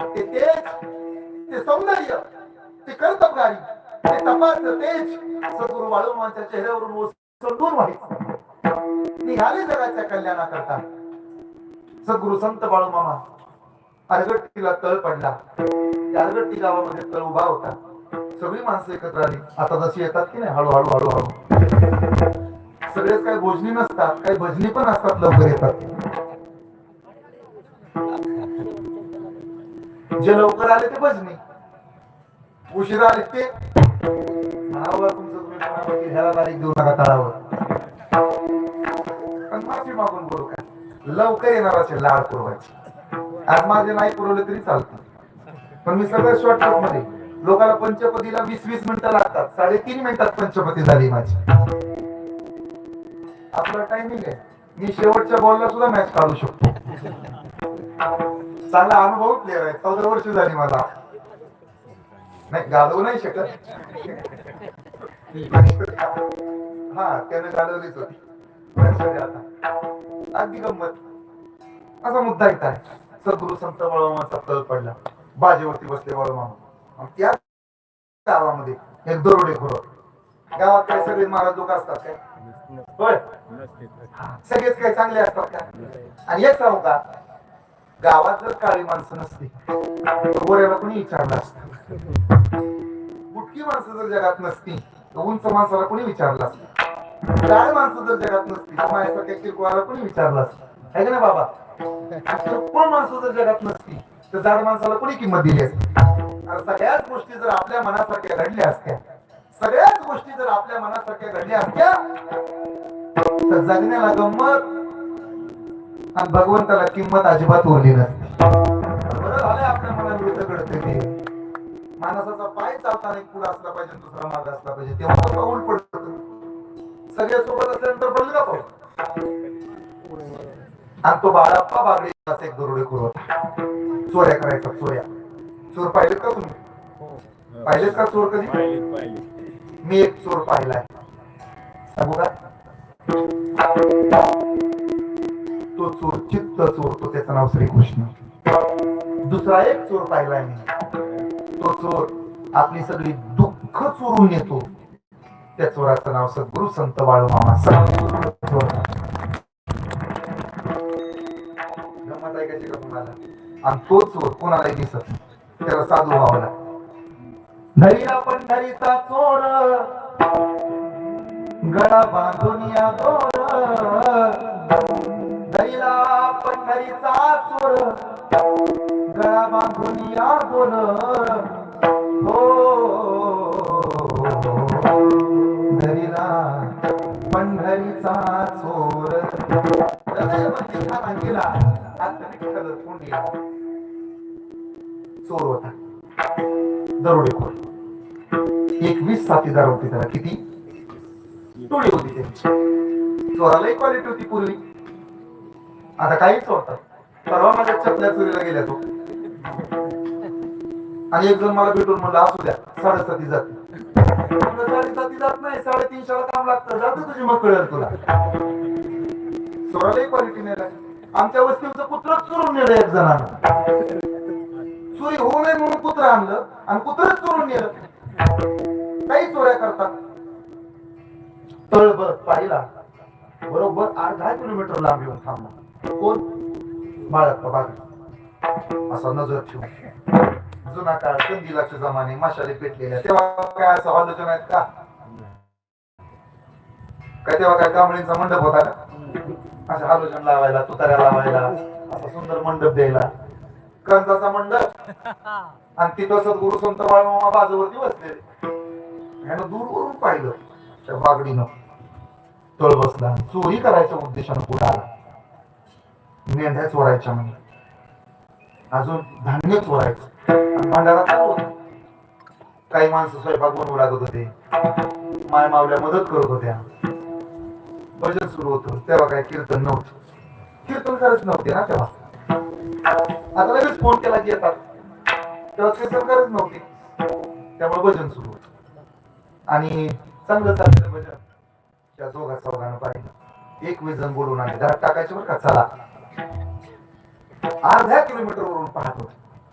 ते तेज ते सौंदर्य ते कर्तबगारी ते तपाच तेज सद्गुरु बाळूमांच्या चेहऱ्यावरून ओसंडून व्हायचं. निघाले जगाच्या कल्याणाकरता. सद्गुरु संत बाळूमामा अरगट्टीला तळ पडला. त्या अरगट्टी गावामध्ये तळ उभा होता. सगळी माणसं एकत्र आली. आता जशी येतात की नाही हळूहळू हळूहळू. सगळेच काही भोजनी नसतात काही भजनी पण असतात लवकर येतात. जे लवकर आले ते भजनी उशिरा आले ते. म्हणावं तुमचं तुम्ही कोणावरती ह्याला तारीख देऊ नका तळावर. पण माफी मागून बोलू का? लवकर येणाराचे लाड पुरवायचे. आज माझे नाही पुरवले तरी चालत. पण मी सगळं शॉर्टकटमध्ये. लोकांना पंचपतीला वीस वीस मिनिटं लागतात. साडेतीन मिनिटात पंचपती झाली माझी. आपला टायमिंग आहे. मी शेवटच्या बॉलला सुद्धा मॅच काढू शकतो. चांगला अनुभव प्लेअर आहे. चौदा वर्ष झाली मला. नाही घालवू नाही शकत. हा त्याने घालवलीच होती. आता. अगदी गंमत. असा मुद्दा येत आहे. सद्गुरु संत वळमाचा तळ पडला. बाजेवरती बसले वळमामा आणि त्या गावामध्ये एक दरोडे गावात काय सगळे महाराज लोक असतात काय? होय. सगळेच काय चांगले असतात का आणि एक सांगू का? गावात जर काळी माणसं नसती गोऱ्याला कोणी विचारलं असत? बुटकी माणसं जर जगात नसती तर उंच माणसाला कोणी विचारलं असत? जाड माणसं जर जगात नसती तर माझ्यासारख्या किरकोळाला कोणी विचारलं असत? आहे का ना बाबा? किरकोळ माणसं जर जगात नसती तर जाड माणसाला कोणी किंमत दिली असती? सगळ्याच गोष्टी जर आपल्या मनासारख्या घडल्या असत्या सगळ्याच गोष्टी जर आपल्या मनासारख्या घडल्या असत्या तर जगण्याला गंमत आणि भगवंताला किंमत अजिबात उरली नसते बरं झालंय आपल्या मनाविरुद्ध घडते ते. माणसाचा पाय चालताना एक पुढे असला पाहिजे दुसरा मार्ग असला पाहिजे. तेव्हा तो पाऊल पडत? सगळ्या सोबत असल्यानंतर पडलं का पाऊल आणि तो बाळाप्पा बागडे असा एक दरोडे होता. चोऱ्या करायचा चोऱ्या. चोर पाहिलेत का तुम्ही? पाहिलेत का चोर कधी? मी एक चोर पाहिलाय. सांगू का? तो चोर चित्त चोर तो त्याचं नाव श्रीकृष्ण. दुसरा एक चोर पाहिला मी. तो चोर आपली सगळी दुःख चोरून येतो त्या चोराचं नाव सद्गुरु संत बाळूमामा मामा चोर. ऐकायची का तुम्हाला आणि तो चोर कोणालाही दिसत त्याला साधू व्हावं लागतं. धरीला पंढरीचा चोर. गडा बांधून या दोर. धरीला पंढरीचा चोर. गळा बांधून या बोल हो. धरीला पंढरीचा चोर. गेला चोर होता. दरोडेखोर एकवीस साथीदार होते त्याला. किती? टोळी होती त्यांची. चोरालाही क्वालिटी होती पूर्वी. आता काहीच चोरतात परवा माझ्या चपल्या चोरीला गेल्या तो. आणि एक जण मला भेटून म्हणलं असू द्या साडेसाती जाते साडेसाती जात नाही साडेतीनशेला काम लागतं. जाते तुझी मग कळेल तुला चोरालाही क्वालिटी नाही आमच्या वस्तीचं कुत्र चोरून नेलं एक जणांना. चोरी होऊ नये म्हणून कुत्र आणलं आणि कुत्रच चोरून नेलं. काही चोऱ्या करतात. तळबळ पाहिला बरोबर अर्धा किलोमीटर लांब येऊन थांबला कोण? बाळप्पा बाग असा नजर ठेवून. जुना काळ कंदिलाचे जमाने माशाले पेटलेल्या. तेव्हा काय असं हॉलोजन आहेत का? काय तेव्हा काय कांबळींचा मंडप होता का? असं हॉलोजन लावायला तुताऱ्या लावायला असा सुंदर मंडप द्यायला. कंसाचा मंडप. आणि तिथं सद्गुरु संत बाळमामा बाजूवरती बसलेले. ह्यानं दूरवरून पाहिलं त्या बागडीनं तळ बसला चोरी करायच्या उद्देशानं पुढे आला. मेंढ्या चोरायच्या म्हणजे अजून धान्य चोरायचं. भांडारा काही माणसं स्वयंपाक बनवू लागत होते. माय मावल्या मदत करत होत्या. भजन सुरू होत. तेव्हा काय कीर्तन नव्हतं. कीर्तन करत नव्हते ना तेव्हा. आता लगेच फोन केला की येतात. तेव्हा कीर्तन करत नव्हते. त्यामुळे भजन सुरू होतं. आणि चांगलं चाललेलं भजन. त्या दोघा चौघानं पाहिलं. एक वीस जण बोलून आले. दहा टाकायचे बरं का? चला. अर्ध्या किलोमीटरवरून पाहत होते.